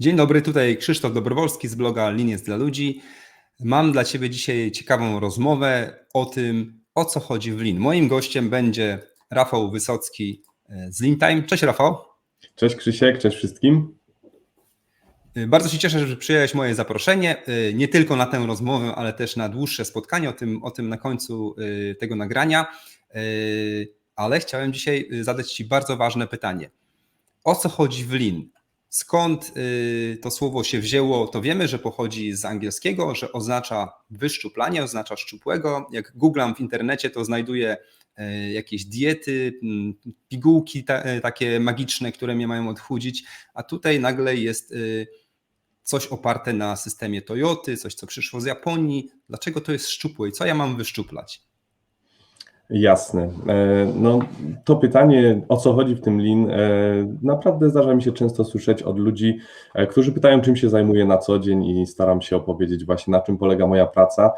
Dzień dobry, tutaj Krzysztof Dobrowolski z bloga Lin jest dla ludzi. Mam dla Ciebie dzisiaj ciekawą rozmowę o tym, o co chodzi w Lin. Moim gościem będzie Rafał Wysocki e, z Lintime. Cześć Rafał. Cześć Krzysiek, cześć wszystkim. E, Bardzo się cieszę, że przyjąłeś moje zaproszenie, e, nie tylko na tę rozmowę, ale też na dłuższe spotkanie, o tym, o tym na końcu tego nagrania. Ale chciałem dzisiaj zadać Ci bardzo ważne pytanie. O co chodzi w Lin? Skąd y, to słowo się wzięło, to wiemy, że pochodzi z angielskiego, że oznacza wyszczuplanie, oznacza szczupłego. Jak googlam w internecie, to znajduję y, jakieś diety, mm, pigułki y, takie magiczne, które mnie mają odchudzić, a tutaj nagle jest coś oparte na systemie Toyoty, coś co przyszło z Japonii. Dlaczego to jest szczupłe i co ja mam wyszczuplać? Jasne. E, no, to pytanie, o co chodzi w tym Lean, e, naprawdę zdarza mi się często słyszeć od ludzi, e, którzy pytają, czym się zajmuję na co dzień i staram się opowiedzieć właśnie, na czym polega moja praca.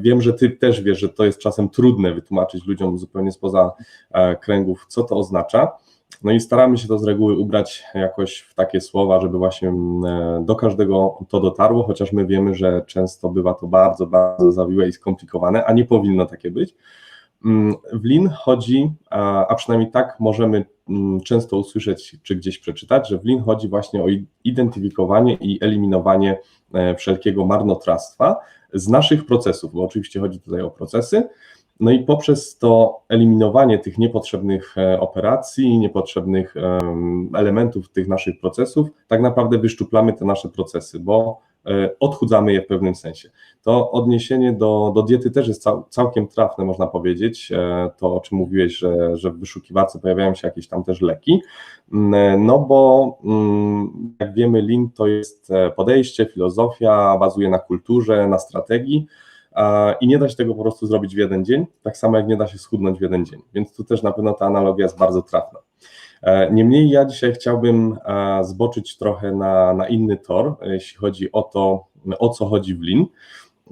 Wiem, że Ty też wiesz, że to jest czasem trudne wytłumaczyć ludziom zupełnie spoza kręgów, co to oznacza. No i staramy się to z reguły ubrać jakoś w takie słowa, żeby właśnie do każdego to dotarło, chociaż my wiemy, że często bywa to bardzo, bardzo zawiłe i skomplikowane, a nie powinno takie być. Mm, w Lean chodzi, a przynajmniej tak możemy mm, często usłyszeć czy gdzieś przeczytać, że w Lean chodzi właśnie o identyfikowanie i eliminowanie e, wszelkiego marnotrawstwa z naszych procesów, bo oczywiście chodzi tutaj o procesy. No i poprzez to eliminowanie tych niepotrzebnych e, operacji, niepotrzebnych elementów tych naszych procesów, tak naprawdę wyszczuplamy te nasze procesy, bo odchudzamy je w pewnym sensie. To odniesienie do, do diety też jest cał, całkiem trafne, można powiedzieć. E, to, o czym mówiłeś, że, że w wyszukiwarce pojawiają się jakieś tam też leki. Mm, e, no bo mm, jak wiemy, Lean to jest podejście, filozofia, bazuje na kulturze, na strategii. I nie da się tego po prostu zrobić w jeden dzień, tak samo jak nie da się schudnąć w jeden dzień. Więc tu też na pewno ta analogia jest bardzo trafna. E, niemniej ja dzisiaj chciałbym e, zboczyć trochę na, na inny tor, jeśli chodzi o to, o co chodzi w Lean,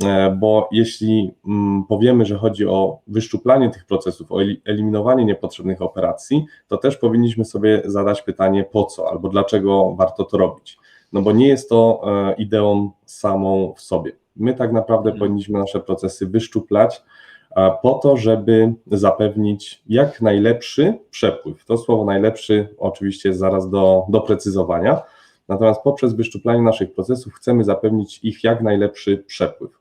e, bo jeśli mm, powiemy, że chodzi o wyszczuplanie tych procesów, o eliminowanie niepotrzebnych operacji, to też powinniśmy sobie zadać pytanie po co albo dlaczego warto to robić. No bo nie jest to ideą samą w sobie. My tak naprawdę hmm. powinniśmy nasze procesy wyszczuplać, po to, żeby zapewnić jak najlepszy przepływ. To słowo najlepszy oczywiście jest zaraz do doprecyzowania, natomiast poprzez wyszczuplanie naszych procesów chcemy zapewnić ich jak najlepszy przepływ.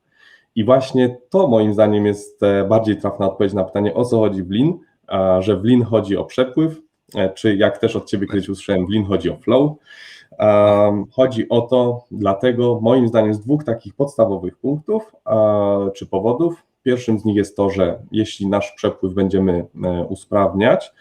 I właśnie to moim zdaniem jest e, bardziej trafna odpowiedź na pytanie, o co chodzi w Lean, że w Lean chodzi o przepływ, e, czy jak też od Ciebie kiedyś usłyszałem, w Lean chodzi o flow. Chodzi o to, dlatego moim zdaniem z dwóch takich podstawowych punktów czy powodów, Pierwszym z nich jest to, że jeśli nasz przepływ będziemy e, usprawniać,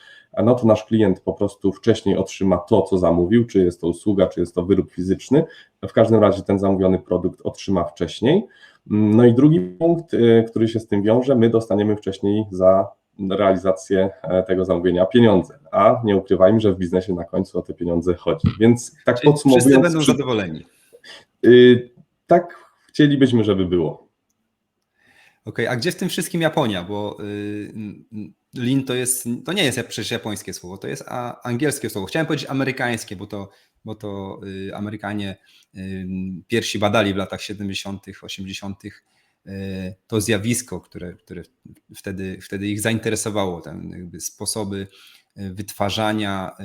no to nasz klient po prostu wcześniej otrzyma to, co zamówił, czy jest to usługa, czy jest to wyrób fizyczny. W każdym razie ten zamówiony produkt otrzyma wcześniej. No i drugi punkt, e, który się z tym wiąże, my dostaniemy wcześniej za realizację e, tego zamówienia pieniądze, a nie ukrywajmy, że w biznesie na końcu o te pieniądze chodzi. Więc tak Czyli podsumowując... Wszyscy będą zadowoleni. Yy, tak chcielibyśmy, żeby było. Okej, a gdzie w tym wszystkim Japonia? Bo y, Lin to jest, to nie jest przecież japońskie słowo, to jest angielskie słowo. Chciałem powiedzieć amerykańskie, bo to, bo to y, Amerykanie y, pierwsi badali w latach 70., 80. to zjawisko, które, które wtedy, wtedy ich zainteresowało, sposoby wytwarzania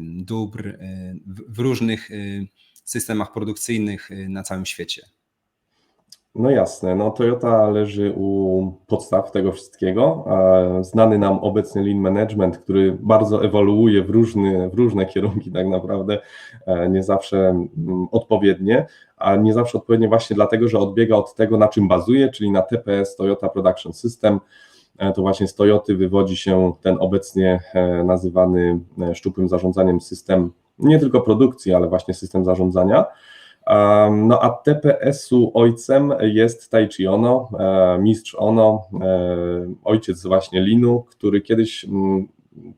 dóbr w różnych systemach produkcyjnych na całym świecie. No jasne, no Toyota leży u podstaw tego wszystkiego. Znany nam obecny Lean Management, który bardzo ewoluuje w, różny, w różne kierunki tak naprawdę, e, nie zawsze mm, odpowiednie, a nie zawsze odpowiednie właśnie dlatego, że odbiega od tego, na czym bazuje, czyli na TPS, Toyota Production System. E, to właśnie z Toyoty wywodzi się ten obecnie e, nazywany szczupłym zarządzaniem system nie tylko produkcji, ale właśnie system zarządzania. No a TPS-u ojcem jest Taichi Ono, e, mistrz Ono, e, ojciec właśnie Linu, który kiedyś mm,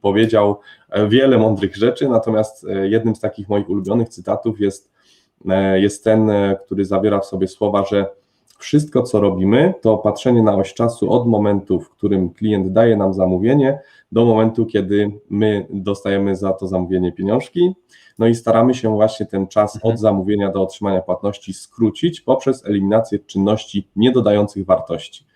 powiedział wiele mądrych rzeczy, natomiast e, jednym z takich moich ulubionych cytatów jest, jest ten, który zawiera w sobie słowa, że wszystko, co robimy, to patrzenie na oś czasu od momentu, w którym klient daje nam zamówienie, do momentu, kiedy my dostajemy za to zamówienie pieniążki. No i staramy się właśnie ten czas Mhm. od zamówienia do otrzymania płatności skrócić poprzez eliminację czynności nie dodających wartości,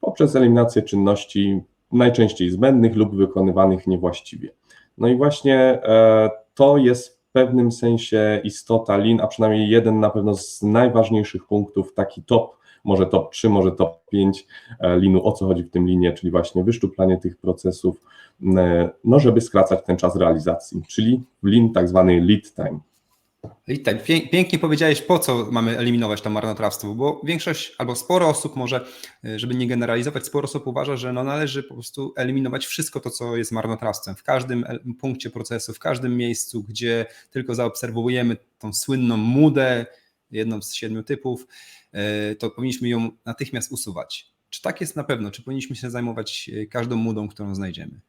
poprzez eliminację czynności najczęściej zbędnych lub wykonywanych niewłaściwie. No i właśnie e, to jest w pewnym sensie istota Lean, a przynajmniej jeden na pewno z najważniejszych punktów, taki top, może top 3, może top 5 e, Leanu, o co chodzi w tym linie, czyli właśnie wyszczuplanie tych procesów, e, no żeby skracać ten czas realizacji, czyli Lean tak zwany lead time. Tak, pię- pięknie powiedziałeś, po co mamy eliminować to marnotrawstwo, bo większość albo sporo osób może, y, żeby nie generalizować, sporo osób uważa, że no należy po prostu eliminować wszystko to, co jest marnotrawstwem. W każdym punkcie procesu, w każdym miejscu, gdzie tylko zaobserwujemy tą słynną mudę, jedną z siedmiu typów, y, to powinniśmy ją natychmiast usuwać. Czy tak jest na pewno? Czy powinniśmy się zajmować y, każdą mudą, którą znajdziemy?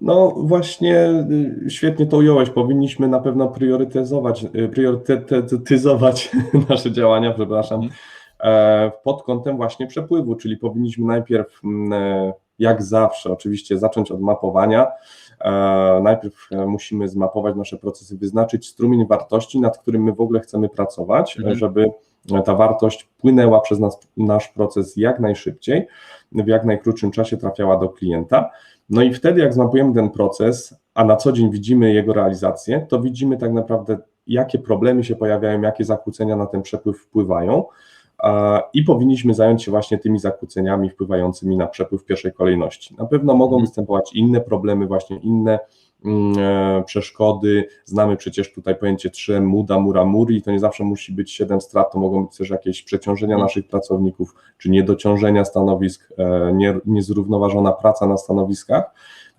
No właśnie, y, świetnie to ująłeś. Powinniśmy na pewno priorytetyzować, priorytetyzować nasze działania, przepraszam, e, pod kątem właśnie przepływu, czyli powinniśmy najpierw, mm, e, jak zawsze, oczywiście zacząć od mapowania. E, Najpierw e, musimy zmapować nasze procesy, wyznaczyć strumień wartości, nad którym my w ogóle chcemy pracować, Mhm. żeby ta wartość płynęła przez nas, nasz proces jak najszybciej, w jak najkrótszym czasie trafiała do klienta. No i wtedy, jak zmapujemy ten proces, a na co dzień widzimy jego realizację, to widzimy tak naprawdę, jakie problemy się pojawiają, jakie zakłócenia na ten przepływ wpływają. I powinniśmy zająć się właśnie tymi zakłóceniami wpływającymi na przepływ pierwszej kolejności. Na pewno mogą Mhm. występować inne problemy, właśnie inne mm, e, przeszkody. Znamy przecież tutaj pojęcie 3 muda, mura, muri. To nie zawsze musi być 7 strat, to mogą być też jakieś przeciążenia Mhm. naszych pracowników, czy niedociążenia stanowisk, e, nie, niezrównoważona praca na stanowiskach.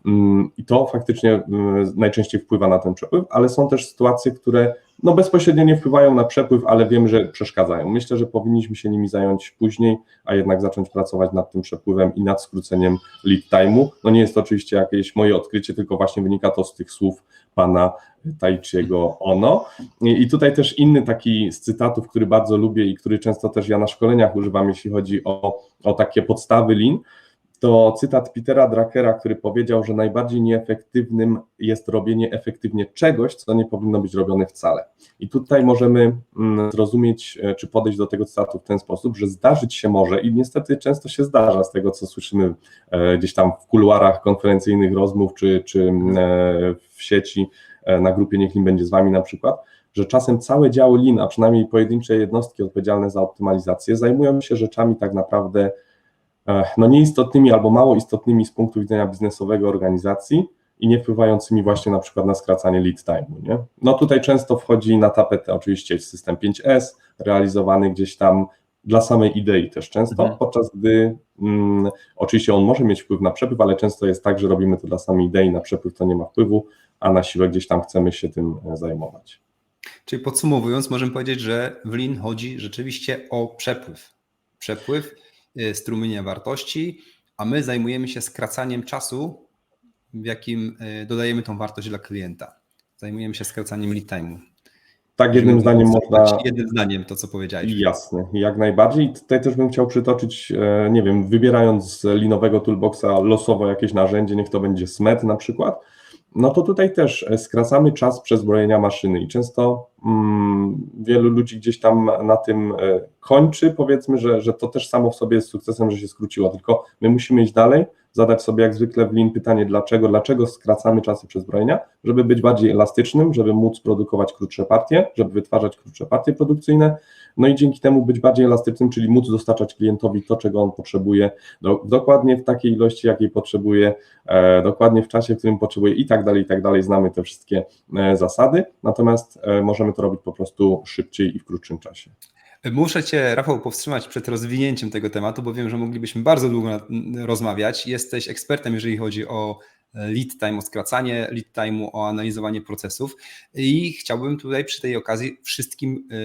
Mm, I to faktycznie mm, najczęściej wpływa na ten przepływ, ale są też sytuacje, które no bezpośrednio nie wpływają na przepływ, ale wiemy, że przeszkadzają. Myślę, że powinniśmy się nimi zająć później, a jednak zacząć pracować nad tym przepływem i nad skróceniem lead time'u. No nie jest to oczywiście jakieś moje odkrycie, tylko właśnie wynika to z tych słów pana Taichiego Ono. I tutaj też inny taki z cytatów, który bardzo lubię i który często też ja na szkoleniach używam, jeśli chodzi o, o takie podstawy Lean, to cytat Petera Drakera, który powiedział, że najbardziej nieefektywnym jest robienie efektywnie czegoś, co nie powinno być robione wcale. I tutaj możemy mm, zrozumieć, e, czy podejść do tego cytatu w ten sposób, że zdarzyć się może, i niestety często się zdarza z tego, co słyszymy e, gdzieś tam w kuluarach konferencyjnych rozmów, czy, czy mm, e, w sieci, na grupie Niech Nim będzie z Wami na przykład, że czasem całe działy Lean, a przynajmniej pojedyncze jednostki odpowiedzialne za optymalizację, zajmują się rzeczami tak naprawdę no nieistotnymi albo mało istotnymi z punktu widzenia biznesowego organizacji i nie wpływającymi właśnie na przykład na skracanie lead time'u. Nie? No tutaj często wchodzi na tapetę oczywiście system 5S, realizowany gdzieś tam dla samej idei też często, Mhm. podczas gdy mm, oczywiście on może mieć wpływ na przepływ, ale często jest tak, że robimy to dla samej idei, na przepływ to nie ma wpływu, a na siłę gdzieś tam chcemy się tym e, zajmować. Czyli podsumowując, możemy powiedzieć, że w Lean chodzi rzeczywiście o przepływ. Przepływ y, strumienia wartości, a my zajmujemy się skracaniem czasu, w jakim y, dodajemy tą wartość dla klienta. Zajmujemy się skracaniem lead time'u. Tak jednym zdaniem można Jednym zdaniem to, co powiedziałeś. Jasne, jak najbardziej. Tutaj też bym chciał przytoczyć, e, nie wiem, wybierając z linowego toolboxa losowo jakieś narzędzie, niech to będzie SMET na przykład, no to tutaj też e, skracamy czas przezbrojenia maszyny i często wielu ludzi gdzieś tam na tym e, kończy, powiedzmy, że, że to też samo w sobie jest sukcesem, że się skróciło, tylko my musimy iść dalej, zadać sobie jak zwykle w Lean pytanie dlaczego, dlaczego skracamy czasy przezbrojenia, żeby być bardziej elastycznym, żeby móc produkować krótsze partie, żeby wytwarzać krótsze partie produkcyjne, no i dzięki temu być bardziej elastycznym, czyli móc dostarczać klientowi to, czego on potrzebuje, do, dokładnie w takiej ilości, jakiej potrzebuje, e, dokładnie w czasie, w którym potrzebuje i tak dalej, i tak dalej. Znamy te wszystkie e, zasady, natomiast e, możemy to robić po prostu szybciej i w krótszym czasie. Muszę Cię, Rafał, powstrzymać przed rozwinięciem tego tematu, bo wiem, że moglibyśmy bardzo długo rozmawiać. Jesteś ekspertem, jeżeli chodzi o lead time, o skracanie lead time'u, o analizowanie procesów i chciałbym tutaj przy tej okazji wszystkim, y,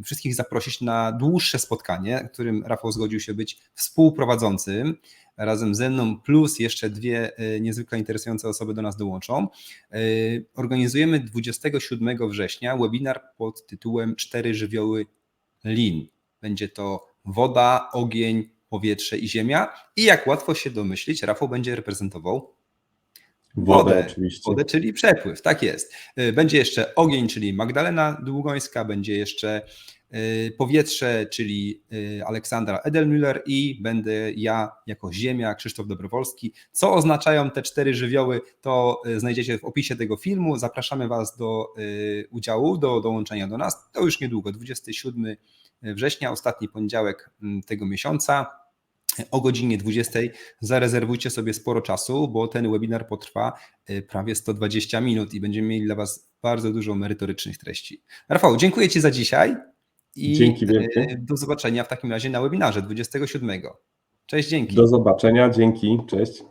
y, wszystkich zaprosić na dłuższe spotkanie, którym Rafał zgodził się być współprowadzącym razem ze mną, plus jeszcze dwie y, niezwykle interesujące osoby do nas dołączą. Organizujemy 27 września webinar pod tytułem Cztery żywioły Lean. Będzie to woda, ogień, powietrze i ziemia. I jak łatwo się domyślić, Rafał będzie reprezentował Wodę, oczywiście. Wodę, czyli przepływ, tak jest. Y, Będzie jeszcze ogień, czyli Magdalena Długońska, będzie jeszcze y, powietrze, czyli y, Aleksandra Edelmüller i będę ja jako ziemia, Krzysztof Dobrowolski. Co oznaczają te cztery żywioły, to znajdziecie w opisie tego filmu. Zapraszamy Was do udziału, do dołączenia do nas. To już niedługo, 27 września, ostatni poniedziałek mm, tego miesiąca o godzinie 20 zarezerwujcie sobie sporo czasu, bo ten webinar potrwa y, prawie 120 minut i będziemy mieli dla Was bardzo dużo merytorycznych treści. Rafał, dziękuję Ci za dzisiaj i Dzięki wielkie. y, do zobaczenia w takim razie na webinarze 27. Cześć, dzięki. Do zobaczenia, dzięki, cześć.